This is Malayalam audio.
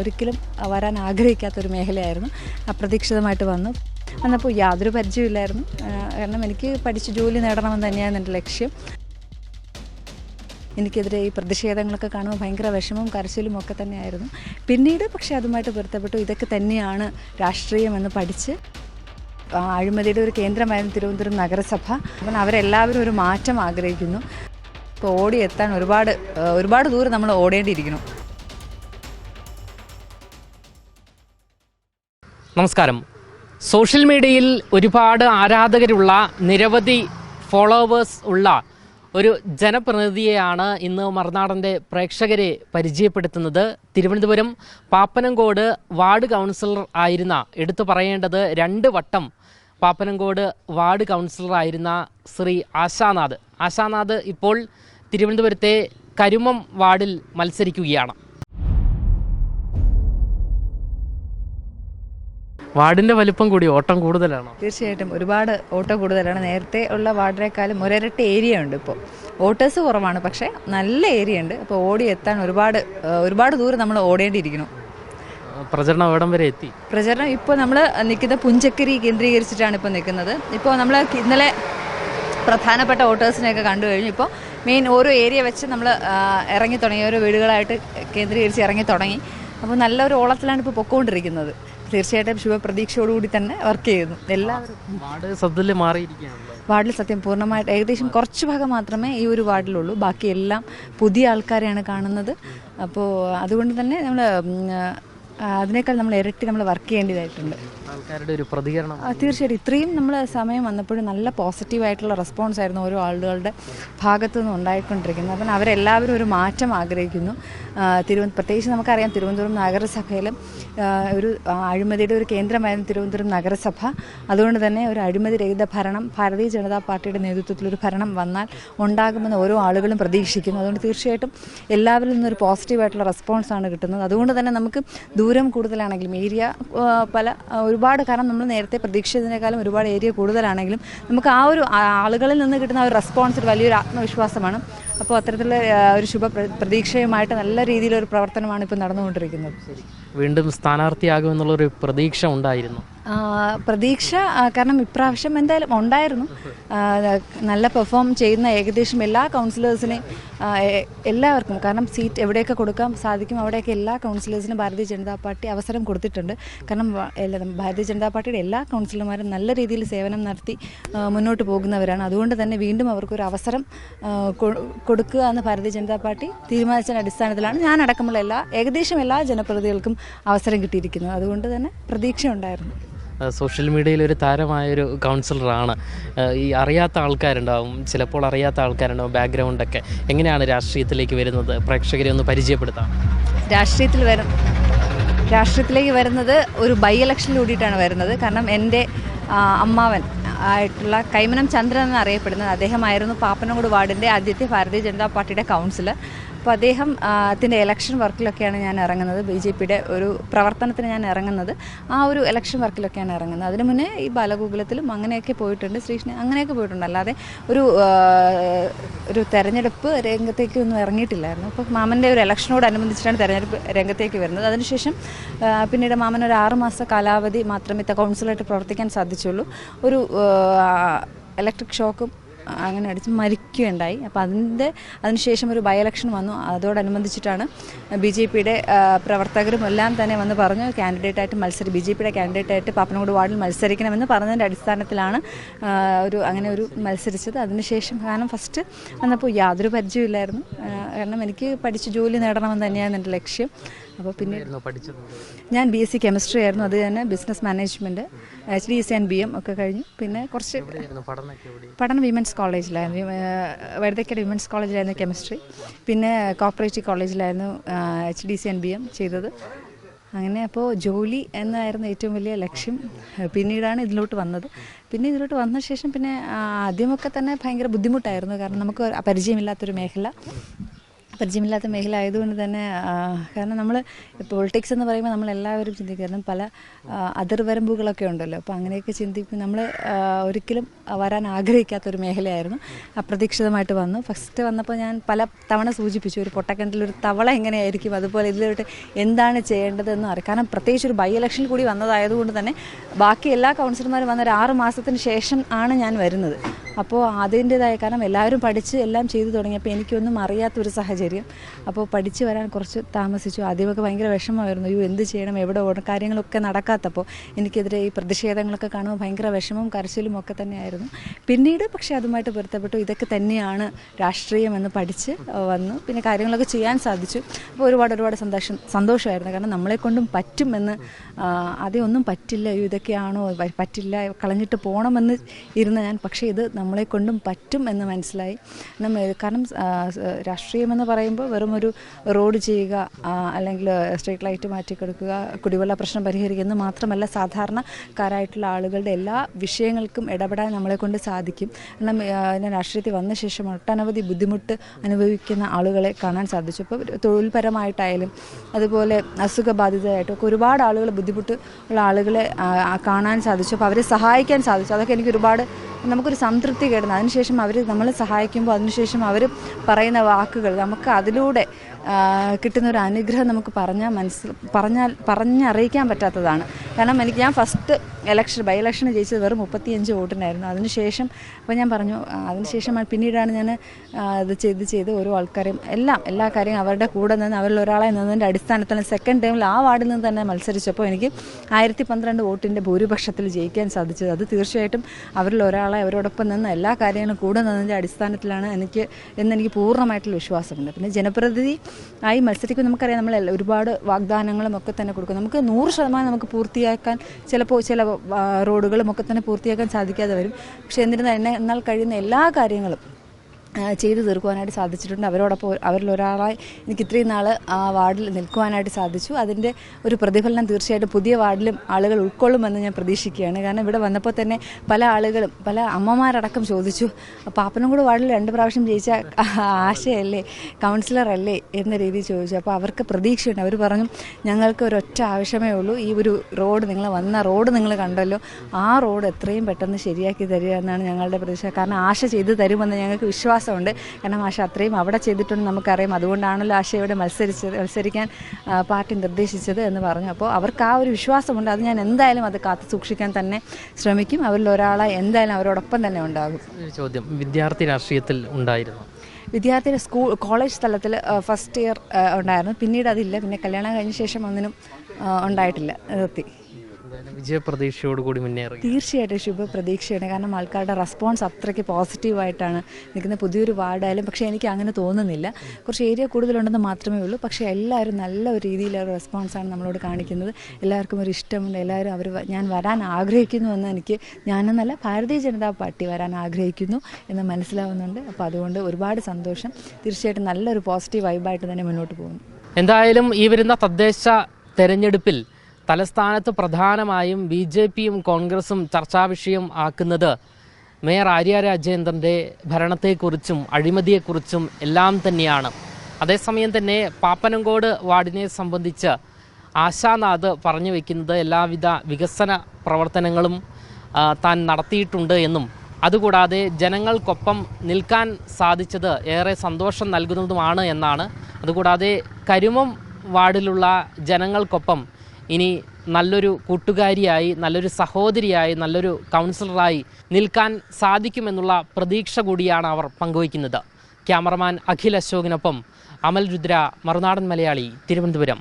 ഒരിക്കലും വരാൻ ആഗ്രഹിക്കാത്തൊരു മേഖലയായിരുന്നു. അപ്രതീക്ഷിതമായിട്ട് വന്നു. വന്നപ്പോൾ യാതൊരു പരിചയമില്ലായിരുന്നു കാരണം എനിക്ക് പഠിച്ച് ജോലി നേടണമെന്ന് തന്നെയാണ് എന്റെ ലക്ഷ്യം. എനിക്കെതിരെ ഈ പ്രതിഷേധങ്ങളൊക്കെ കാണുമ്പോൾ ഭയങ്കര വിഷമവും കരച്ചിലും ഒക്കെ തന്നെയായിരുന്നു. പിന്നീട് പക്ഷേ അതുമായിട്ട് പൊരുത്തപ്പെട്ടു. ഇതൊക്കെ തന്നെയാണ് രാഷ്ട്രീയമെന്ന് പഠിച്ച് അഴിമതിയുടെ ഒരു കേന്ദ്രമായിരുന്നു തിരുവനന്തപുരം നഗരസഭ. അപ്പം അവരെല്ലാവരും ഒരു മാറ്റം ആഗ്രഹിക്കുന്നു. ഇപ്പോൾ ഓടിയെത്താൻ ഒരുപാട് ഒരുപാട് ദൂരം നമ്മൾ ഓടേണ്ടിയിരിക്കുന്നു. നമസ്കാരം. സോഷ്യൽ മീഡിയയിൽ ഒരുപാട് ആരാധകരുള്ള നിരവധി ഫോളോവേഴ്സ് ഉള്ള ഒരു ജനപ്രതിനിധിയെയാണ് ഇന്ന് മറുനാടന്റെ പ്രേക്ഷകരെ പരിചയപ്പെടുത്തുന്നത്. തിരുവനന്തപുരം പാപ്പനംകോട് വാർഡ് കൗൺസിലർ ആയിരുന്ന എടുത്തു പറയേണ്ടത് രണ്ട് വട്ടം പാപ്പനംകോട് വാർഡ് കൗൺസിലർ ആയിരുന്ന ശ്രീ ആശാനാഥ്. ആശാനാഥ് ഇപ്പോൾ തിരുവനന്തപുരത്തെ കരുമം വാർഡിൽ മത്സരിക്കുകയാണ്. വാർഡിന്റെ വലിപ്പം കൂടി ഓട്ടം കൂടുതലാണോ? തീർച്ചയായിട്ടും ഒരുപാട് ഓട്ടം കൂടുതലാണ്. നേരത്തെ ഉള്ള വാർഡിനേക്കാളും ഒരിരട്ടി ഏരിയ ഉണ്ട് ഇപ്പോൾ വോട്ടേഴ്സ് കുറവാണ് പക്ഷേ നല്ല ഏരിയ ഉണ്ട്. അപ്പോൾ എത്താൻ ഒരുപാട് ഒരുപാട് ദൂരം നമ്മൾ ഓടേണ്ടിയിരിക്കുന്നു. പ്രചരണം എവിടം വരെ എത്തി? പ്രചരണം ഇപ്പോൾ നമ്മൾ നിൽക്കുന്ന പുഞ്ചക്കരി കേന്ദ്രീകരിച്ചിട്ടാണ് ഇപ്പോൾ നിൽക്കുന്നത്. ഇപ്പോൾ നമ്മൾ ഇന്നലെ പ്രധാനപ്പെട്ട വോട്ടേഴ്സിനെയൊക്കെ കണ്ടു കഴിഞ്ഞു. ഇപ്പോൾ മെയിൻ ഓരോ ഏരിയ വെച്ച് നമ്മൾ ഇറങ്ങി തുടങ്ങി. ഓരോ വീടുകളായിട്ട് കേന്ദ്രീകരിച്ച് ഇറങ്ങി തുടങ്ങി. അപ്പോൾ നല്ലൊരു ഓളത്തിലാണ് ഇപ്പോൾ പൊക്കോണ്ടിരിക്കുന്നത്. തീർച്ചയായിട്ടും ശുഭപ്രതീക്ഷയോടുകൂടി തന്നെ വർക്ക് ചെയ്യുന്നു. എല്ലാവരും. വാർഡ് സദ്യത്തിൽ മാറിയിരിക്കുകയാണല്ലോ. വാർഡിൽ സത്യം പൂർണമായിട്ട് ഏകദേശം കുറച്ച് ഭാഗം മാത്രമേ ഈ ഒരു വാർഡിലുള്ളൂ. ബാക്കിയെല്ലാം പുതിയ ആൾക്കാരെയാണ് കാണുന്നത്. അപ്പോൾ അതുകൊണ്ട് തന്നെ നമ്മൾ അതിനേക്കാൾ നമ്മൾ ഇരട്ടി നമ്മൾ വർക്ക് ചെയ്യേണ്ടതായിട്ടുണ്ട്. ആൾക്കാരുടെ ഒരു പ്രതികരണം. തീർച്ചയായിട്ടും. ഇത്രയും നമ്മൾ സമയം വന്നപ്പോഴും നല്ല പോസിറ്റീവായിട്ടുള്ള റെസ്പോൺസ് ആയിരുന്നു ഓരോ ആളുകളുടെ ഭാഗത്തു നിന്ന് ഉണ്ടായിക്കൊണ്ടിരിക്കുന്നത്. അപ്പം അവരെല്ലാവരും ഒരു മാറ്റം ആഗ്രഹിക്കുന്നു. തിരുവനന്തപുരം പ്രത്യേകിച്ച് നമുക്കറിയാം തിരുവനന്തപുരം നഗരസഭയിലും ഒരു അഴിമതിയുടെ ഒരു കേന്ദ്രമായിരുന്നു തിരുവനന്തപുരം നഗരസഭ. അതുകൊണ്ട് തന്നെ ഒരു അഴിമതി രഹിത ഭരണം ഭാരതീയ ജനതാ പാർട്ടിയുടെ നേതൃത്വത്തിൽ ഒരു ഭരണം വന്നാൽ ഉണ്ടാകുമെന്ന് ഓരോ ആളുകളും പ്രതീക്ഷിക്കുന്നു. അതുകൊണ്ട് തീർച്ചയായിട്ടും എല്ലാവരിൽ നിന്നൊരു പോസിറ്റീവായിട്ടുള്ള റെസ്പോൺസാണ് കിട്ടുന്നത്. അതുകൊണ്ട് തന്നെ നമുക്ക് ദൂരം കൂടുതലാണെങ്കിലും ഏരിയ പല ഒരുപാട് കാരണം നമ്മൾ നേരത്തെ പ്രതീക്ഷിച്ചതിനേക്കാളും ഒരുപാട് ഏരിയ കൂടുതലാണെങ്കിലും നമുക്ക് ആ ഒരു ആളുകളിൽ നിന്ന് കിട്ടുന്ന ഒരു റെസ്പോൺസ് വലിയൊരു ആത്മവിശ്വാസമാണ്. അപ്പോൾ അത്തരത്തിലുള്ള ഒരു ശുഭ പ്ര- പ്രതീക്ഷയുമായിട്ട് നല്ല രീതിയിലൊരു പ്രവർത്തനമാണ് ഇപ്പോൾ നടന്നുകൊണ്ടിരിക്കുന്നത്. വീണ്ടും സ്ഥാനാർത്ഥിയാകുമെന്നുള്ളൊരു പ്രതീക്ഷ ഉണ്ടായിരുന്നു. പ്രതീക്ഷ കാരണം ഇപ്രാവശ്യം എന്തായാലും ഉണ്ടായിരുന്നു. നല്ല പെർഫോം ചെയ്യുന്ന ഏകദേശം എല്ലാ കൗൺസിലേഴ്സിനെയും എല്ലാവർക്കും കാരണം സീറ്റ് എവിടെയൊക്കെ കൊടുക്കാൻ സാധിക്കും അവിടെയൊക്കെ എല്ലാ കൗൺസിലേഴ്സിനും ഭാരതീയ ജനതാ പാർട്ടി അവസരം കൊടുത്തിട്ടുണ്ട്. കാരണം ഭാരതീയ ജനതാ പാർട്ടിയുടെ എല്ലാ കൗൺസിലർമാരും നല്ല രീതിയിൽ സേവനം നടത്തി മുന്നോട്ട് പോകുന്നവരാണ്. അതുകൊണ്ട് തന്നെ വീണ്ടും അവർക്കൊരു അവസരം കൊടുക്കുക എന്ന് ഭാരതീയ ജനതാ പാർട്ടി തീരുമാനിച്ചതിന്റെ അടിസ്ഥാനത്തിലാണ് ഞാൻ അടക്കമുള്ള എല്ലാ ഏകദേശം എല്ലാ ജനപ്രതിനിധികൾക്കും അവസരം കിട്ടിയിരിക്കുന്നത്. അതുകൊണ്ട് തന്നെ പ്രതീക്ഷ ഉണ്ടായിരുന്നു സോഷ്യൽ മീഡിയയിൽ ഒരു താരമായൊരു കൗൺസിലറാണ്. ഈ അറിയാത്ത ആൾക്കാരുണ്ടാവും ചിലപ്പോൾ അറിയാത്ത ആൾക്കാരുണ്ടാവും ബാക്ക്ഗ്രൗണ്ടൊക്കെ. എങ്ങനെയാണ് രാഷ്ട്രീയത്തിലേക്ക് വരുന്നത്? പ്രേക്ഷകരെ ഒന്ന് പരിചയപ്പെടുത്താം. രാഷ്ട്രീയത്തിൽ വരും രാഷ്ട്രീയത്തിലേക്ക് വരുന്നത് ഒരു ബൈ ഇലക്ഷനിലൂടിയിട്ടാണ് വരുന്നത്. കാരണം എന്റെ അമ്മാവൻ ആയിട്ടുള്ള കൈമനം ചന്ദ്രൻ എന്നറിയപ്പെടുന്നത് അദ്ദേഹമായിരുന്നു പാപ്പനംകോട് വാർഡിന്റെ ആദ്യത്തെ ഭാരതീയ ജനതാ പാർട്ടിയുടെ കൗൺസിലർ. അപ്പോൾ അദ്ദേഹം അതിന്റെ ഇലക്ഷൻ വർക്കിലൊക്കെയാണ് ഞാൻ ഇറങ്ങുന്നത്. ബി ജെ പിയുടെ ഒരു പ്രവർത്തനത്തിന് ഞാൻ ഇറങ്ങുന്നത്. ആ ഒരു ഇലക്ഷൻ വർക്കിലൊക്കെയാണ് ഇറങ്ങുന്നത്. അതിന് മുന്നേ ഈ ബാലഗോകുലത്തിലും അങ്ങനെയൊക്കെ പോയിട്ടുണ്ട്. ശ്രീകൃഷ്ണൻ അങ്ങനെയൊക്കെ പോയിട്ടുണ്ട്. അല്ലാതെ ഒരു ഒരു തെരഞ്ഞെടുപ്പ് രംഗത്തേക്ക് ഒന്നും ഇറങ്ങിയിട്ടില്ലായിരുന്നു. അപ്പോൾ മാമന്റെ ഒരു ഇലക്ഷനോടനുബന്ധിച്ചിട്ടാണ് തെരഞ്ഞെടുപ്പ് രംഗത്തേക്ക് വരുന്നത്. അതിനുശേഷം പിന്നീട് മാമൻ ഒരു ആറുമാസ കാലാവധി മാത്രമേ കൗൺസിലായിട്ട് പ്രവർത്തിക്കാൻ സാധിച്ചുള്ളൂ. ഒരു ഇലക്ട്രിക് ഷോക്കും അങ്ങനെ അടിച്ച് മരിക്കുകയുണ്ടായി. അപ്പോൾ അതിന്റെ അതിനുശേഷം ഒരു ബൈ വന്നു. അതോടനുബന്ധിച്ചിട്ടാണ് ബി ജെ പിയുടെ പ്രവർത്തകരും എല്ലാം തന്നെ വന്ന് പറഞ്ഞു കാൻഡിഡേറ്റായിട്ട് മത്സരി ബി ജെ പിയുടെ കാൻഡിഡേറ്റായിട്ട് പാപ്പനംകോട് വാർഡിൽ മത്സരിക്കണമെന്ന് പറഞ്ഞതിന്റെ അടിസ്ഥാനത്തിലാണ് ഒരു അങ്ങനെ ഒരു മത്സരിച്ചത്. അതിനുശേഷം കാരണം ഫസ്റ്റ് വന്നപ്പോൾ യാതൊരു പരിചയമില്ലായിരുന്നു കാരണം എനിക്ക് പഠിച്ച് ജോലി നേടണമെന്ന് തന്നെയാണ് എന്റെ ലക്ഷ്യം. അപ്പോൾ പിന്നെ ഞാൻ ബി എസ് സി കെമിസ്ട്രി ആയിരുന്നു. അത് തന്നെ business management H D C and B M ഒക്കെ കഴിഞ്ഞു. പിന്നെ കുറച്ച് പഠനം വിമൻസ് കോളേജിലായിരുന്നു വഴുതക്കര വിമൻസ് കോളേജിലായിരുന്നു കെമിസ്ട്രി പിന്നെ cooperative കോളേജിലായിരുന്നു H D C and B M ചെയ്തത്. അങ്ങനെ അപ്പോൾ ജോലി എന്നായിരുന്നു ഏറ്റവും വലിയ ലക്ഷ്യം. പിന്നീടാണ് ഇതിലോട്ട് വന്നത്. പിന്നെ ഇതിലോട്ട് വന്ന ശേഷം പിന്നെ ആദ്യമൊക്കെ തന്നെ ഭയങ്കര ബുദ്ധിമുട്ടായിരുന്നു. കാരണം നമുക്ക് പരിചയമില്ലാത്തൊരു മേഖല. പരിചയമില്ലാത്ത മേഖല ആയതുകൊണ്ട് തന്നെ കാരണം നമ്മൾ പൊളിറ്റിക്സ് എന്ന് പറയുമ്പോൾ നമ്മൾ എല്ലാവരും ചിന്തിക്കുന്നത് പല അതിർവരമ്പുകളൊക്കെ ഉണ്ടല്ലോ. അപ്പോൾ അങ്ങനെയൊക്കെ ചിന്തിക്കും. നമ്മൾ ഒരിക്കലും വരാൻ ആഗ്രഹിക്കാത്ത ഒരു മേഖലയായിരുന്നു. അപ്രതീക്ഷിതമായിട്ട് വന്നു. ഫസ്റ്റ് വന്നപ്പോൾ ഞാൻ പല തവണ സൂചിപ്പിച്ചു ഒരു പൊട്ടക്കിണറ്റിൽ ഒരു തവള എങ്ങനെയായിരിക്കും? അതുപോലെ ഇതിലോട്ട് എന്താണ് ചെയ്യേണ്ടതെന്ന് അറിയാം. കാരണം പ്രത്യേകിച്ച് ഒരു ബൈ ഇലക്ഷനിൽ കൂടി വന്നതായതുകൊണ്ട് തന്നെ ബാക്കി എല്ലാ കൗൺസിലർമാരും വന്ന ഒരു ആറ് മാസത്തിന് ശേഷം ആണ് ഞാൻ വരുന്നത്. അപ്പോൾ അതിന്റെതായ കാരണം എല്ലാവരും പഠിച്ച് എല്ലാം ചെയ്തു തുടങ്ങിയപ്പോൾ എനിക്കൊന്നും അറിയാത്തൊരു സാഹചര്യം. അപ്പോൾ പഠിച്ചു വരാൻ കുറച്ച് താമസിച്ചു. ആദ്യമൊക്കെ ഭയങ്കര വിഷമമായിരുന്നു. അയ്യോ എന്ത് ചെയ്യണം? എവിടെ ഓടണം? കാര്യങ്ങളൊക്കെ നടക്കാത്തപ്പോൾ എനിക്കെതിരെ ഈ പ്രതിഷേധങ്ങളൊക്കെ കാണുമ്പോൾ ഭയങ്കര വിഷമവും കരച്ചിലും ഒക്കെ തന്നെയായിരുന്നു. പിന്നീട് പക്ഷേ അതുമായിട്ട് പൊരുത്തപ്പെട്ടു. ഇതൊക്കെ തന്നെയാണ് രാഷ്ട്രീയം എന്ന് പഠിച്ച് വന്നു. പിന്നെ കാര്യങ്ങളൊക്കെ ചെയ്യാൻ സാധിച്ചു. അപ്പോൾ ഒരുപാട് ഒരുപാട് സന്തോഷം സന്തോഷമായിരുന്നു. കാരണം നമ്മളെ കൊണ്ടും പറ്റുമെന്ന് അതേ ആദ്യം ഒന്നും പറ്റില്ല. ഇതൊക്കെയാണോ? പറ്റില്ല. കളഞ്ഞിട്ട് പോകണമെന്ന് ഇരുന്ന ഞാൻ. പക്ഷേ ഇത് നമ്മളെ കൊണ്ടും പറ്റും എന്ന് മനസ്സിലായി. നമ്മൾ കാരണം രാഷ്ട്രീയമെന്ന് പറയുമ്പോൾ വെറും ഒരു റോഡ് ചെയ്യുക അല്ലെങ്കിൽ സ്ട്രീറ്റ് ലൈറ്റ് മാറ്റി കൊടുക്കുക കുടിവെള്ള പ്രശ്നം പരിഹരിക്കുക എന്ന് മാത്രമല്ല സാധാരണക്കാരായിട്ടുള്ള ആളുകളുടെ എല്ലാ വിഷയങ്ങൾക്കും ഇടപെടാൻ നമ്മളെ കൊണ്ട് സാധിക്കും കാരണം ഞാൻ രാഷ്ട്രീയത്തിൽ വന്ന ശേഷം ഒട്ടനവധി ബുദ്ധിമുട്ട് അനുഭവിക്കുന്ന ആളുകളെ കാണാൻ സാധിച്ചു. ഇപ്പോൾ തൊഴിൽപരമായിട്ടായാലും അതുപോലെ അസുഖബാധിതരായിട്ടും ഒക്കെ ഒരുപാട് ആളുകൾ ബുദ്ധിമുട്ട് ഉള്ള ആളുകളെ കാണാൻ സാധിച്ചു. അപ്പോൾ അവരെ സഹായിക്കാൻ സാധിച്ചു. അതൊക്കെ എനിക്ക് ഒരുപാട് നമുക്കൊരു സംതൃപ്തി കിട്ടുന്നു അതിനുശേഷം അവർ നമ്മളെ സഹായിക്കുമ്പോൾ അതിനുശേഷം അവർ പറയുന്ന വാക്കുകൾ നമുക്ക് അതിലൂടെ കിട്ടുന്ന ഒരു അനുഗ്രഹം നമുക്ക് പറഞ്ഞാൽ മനസ്സിൽ പറഞ്ഞാൽ പറഞ്ഞറിയിക്കാൻ പറ്റാത്തതാണ്. കാരണം എനിക്ക് ഞാൻ ഫസ്റ്റ് ഇലക്ഷൻ ബൈ ഇലക്ഷൻ ജയിച്ചത് വെറും മുപ്പത്തിയഞ്ച് വോട്ടിനായിരുന്നു. അതിനുശേഷം അപ്പോൾ ഞാൻ പറഞ്ഞു അതിനുശേഷം പിന്നീടാണ് ഞാൻ ഇത് ചെയ്ത് ചെയ്ത് ഓരോ ആൾക്കാരെയും എല്ലാം എല്ലാ കാര്യങ്ങളും അവരുടെ കൂടെ നിന്ന് അവരിൽ ഒരാളെ നിന്നതിന്റെ അടിസ്ഥാനത്തിൽ സെക്കൻഡ് ടൈമിൽ ആ വാർഡിൽ നിന്ന് തന്നെ മത്സരിച്ചപ്പോൾ എനിക്ക് ആയിരത്തി പന്ത്രണ്ട് വോട്ടിന്റെ ഭൂരിപക്ഷത്തിൽ ജയിക്കാൻ സാധിച്ചത്. അത് തീർച്ചയായിട്ടും അവരിൽ ഒരാളെ അവരോടൊപ്പം നിന്ന് എല്ലാ കാര്യങ്ങളും കൂടെ നിന്നതിന്റെ അടിസ്ഥാനത്തിലാണ് എനിക്ക് എന്നെനിക്ക് പൂർണമായിട്ടുള്ള വിശ്വാസമുണ്ട്. പിന്നെ ജനപ്രതിനിധി ആയി മത്സരിക്കുമ്പോൾ നമുക്കറിയാം നമ്മൾ ഒരുപാട് വാഗ്ദാനങ്ങളും ഒക്കെ തന്നെ കൊടുക്കും. നമുക്ക് നൂറ് ശതമാനം നമുക്ക് പൂർത്തിയാക്കാൻ ചിലപ്പോൾ ചില റോഡുകളും ഒക്കെ തന്നെ പൂർത്തിയാക്കാൻ സാധിക്കാതെ വരും. പക്ഷേ എന്നിരുന്നാൽ എന്നെ എന്നാൽ കഴിയുന്ന എല്ലാ കാര്യങ്ങളും ചെയ്തു തീർക്കുവാനായിട്ട് സാധിച്ചിട്ടുണ്ട്. അവരോടൊപ്പം അവരിലൊരാളായി എനിക്ക് ഇത്രയും നാൾ ആ വാർഡിൽ നിൽക്കുവാനായിട്ട് സാധിച്ചു. അതിന്റെ ഒരു പ്രതിഫലനം തീർച്ചയായിട്ടും പുതിയ വാർഡിലും ആളുകൾ ഉൾക്കൊള്ളുമെന്ന് ഞാൻ പ്രതീക്ഷിക്കുകയാണ്. കാരണം ഇവിടെ വന്നപ്പോൾ തന്നെ പല ആളുകളും പല അമ്മമാരടക്കം ചോദിച്ചു പാപ്പനും കൂടെ വാർഡിൽ രണ്ട് പ്രാവശ്യം ജയിച്ച ആശയല്ലേ കൗൺസിലറല്ലേ? എന്ന രീതിയിൽ ചോദിച്ചു. അപ്പോൾ അവർക്ക് പ്രതീക്ഷയുണ്ട്. അവർ പറഞ്ഞു ഞങ്ങൾക്ക് ഒരൊറ്റ ആവശ്യമേ ഉള്ളൂ. ഈ ഒരു റോഡ് നിങ്ങൾ വന്ന റോഡ് നിങ്ങൾ കണ്ടല്ലോ. ആ റോഡ് എത്രയും പെട്ടെന്ന് ശരിയാക്കി തരിക എന്നാണ് ഞങ്ങളുടെ പ്രതീക്ഷ. കാരണം ആശ ചെയ്തു തരുമെന്ന് ഞങ്ങൾക്ക് വിശ്വാസമുണ്ട് കാരണം ആശ അത്രയും അവിടെ ചെയ്തിട്ടുണ്ട് നമുക്കറിയാം. അതുകൊണ്ടാണല്ലോ ആശ ഇവിടെ മത്സരിച്ചത് മത്സരിക്കാൻ പാർട്ടി നിർദ്ദേശിച്ചത് എന്ന് പറഞ്ഞു. അപ്പോൾ അവർക്ക് ആ ഒരു വിശ്വാസമുണ്ട്. അത് ഞാൻ എന്തായാലും അത് കാത്തു സൂക്ഷിക്കാൻ തന്നെ ശ്രമിക്കും. അവരിൽ ഒരാളെ എന്തായാലും അവരോടൊപ്പം തന്നെ ഉണ്ടാകും. ഒരു ചോദ്യം വിദ്യാർത്ഥി രാഷ്ട്രീയത്തിൽ ഉണ്ടായിരുന്നു. വിദ്യാർത്ഥിയുടെ സ്കൂൾ കോളേജ് തലത്തിൽ ഫസ്റ്റ് ഇയർ ഉണ്ടായിരുന്നു. പിന്നീട് അതില്ല. പിന്നെ കല്യാണം കഴിഞ്ഞ ശേഷം ഒന്നിനും ഉണ്ടായിട്ടില്ല. നിർത്തി. വിജയപ്രതീക്ഷയോടുകൂടി മുന്നേറി തീർച്ചയായിട്ടും ശുഭപ്രതീക്ഷയാണ്. കാരണം ആൾക്കാരുടെ റെസ്പോൺസ് അത്രയ്ക്ക് പോസിറ്റീവായിട്ടാണ് നിൽക്കുന്ന പുതിയൊരു വാർഡായാലും പക്ഷേ എനിക്ക് അങ്ങനെ തോന്നുന്നില്ല. കുറച്ച് ഏരിയ കൂടുതലുണ്ടെന്ന് മാത്രമേ ഉള്ളൂ. പക്ഷേ എല്ലാവരും നല്ല ഒരു രീതിയിലുള്ള റെസ്പോൺസാണ് നമ്മളോട് കാണിക്കുന്നത്. എല്ലാവർക്കും ഒരു ഇഷ്ടമുണ്ട്. എല്ലാവരും അവർ ഞാൻ വരാൻ ആഗ്രഹിക്കുന്നു എന്ന് എനിക്ക് ഞാനെന്നല്ല ഭാരതീയ ജനതാ പാർട്ടി വരാൻ ആഗ്രഹിക്കുന്നു എന്ന് മനസ്സിലാവുന്നുണ്ട്. അപ്പോൾ അതുകൊണ്ട് ഒരുപാട് സന്തോഷം. തീർച്ചയായിട്ടും നല്ലൊരു പോസിറ്റീവ് വൈബായിട്ട് തന്നെ മുന്നോട്ട് പോകുന്നു. എന്തായാലും ഈ വരുന്ന തദ്ദേശ തെരഞ്ഞെടുപ്പിൽ തലസ്ഥാനത്ത് പ്രധാനമായും ബി ജെ പിയും കോൺഗ്രസും ചർച്ചാ വിഷയം ആക്കുന്നത് മേയർ ആര്യ രാജേന്ദ്രന്റെ ഭരണത്തെക്കുറിച്ചും അഴിമതിയെക്കുറിച്ചും എല്ലാം തന്നെയാണ്. അതേസമയം തന്നെ പാപ്പനങ്കോട് വാർഡിനെ സംബന്ധിച്ച് ആശാനാഥ് പറഞ്ഞു വയ്ക്കുന്നത് എല്ലാവിധ വികസന പ്രവർത്തനങ്ങളും താൻ നടത്തിയിട്ടുണ്ട് എന്നും. അതുകൂടാതെ ജനങ്ങൾക്കൊപ്പം നിൽക്കാൻ സാധിച്ചത് ഏറെ സന്തോഷം നൽകുന്നതുമാണ് എന്നാണ്. അതുകൂടാതെ കരുമം വാർഡിലുള്ള ജനങ്ങൾക്കൊപ്പം ഇനി നല്ലൊരു കൂട്ടുകാരിയായി നല്ലൊരു സഹോദരിയായി നല്ലൊരു കൗൺസിലറായി നിൽക്കാൻ സാധിക്കുമെന്നുള്ള പ്രതീക്ഷ കൂടിയാണ് അവർ പങ്കുവയ്ക്കുന്നത്. ക്യാമറമാൻ അഖിൽ അശോകിനൊപ്പം അമൽ രുദ്ര മറുനാടൻ മലയാളി തിരുവനന്തപുരം.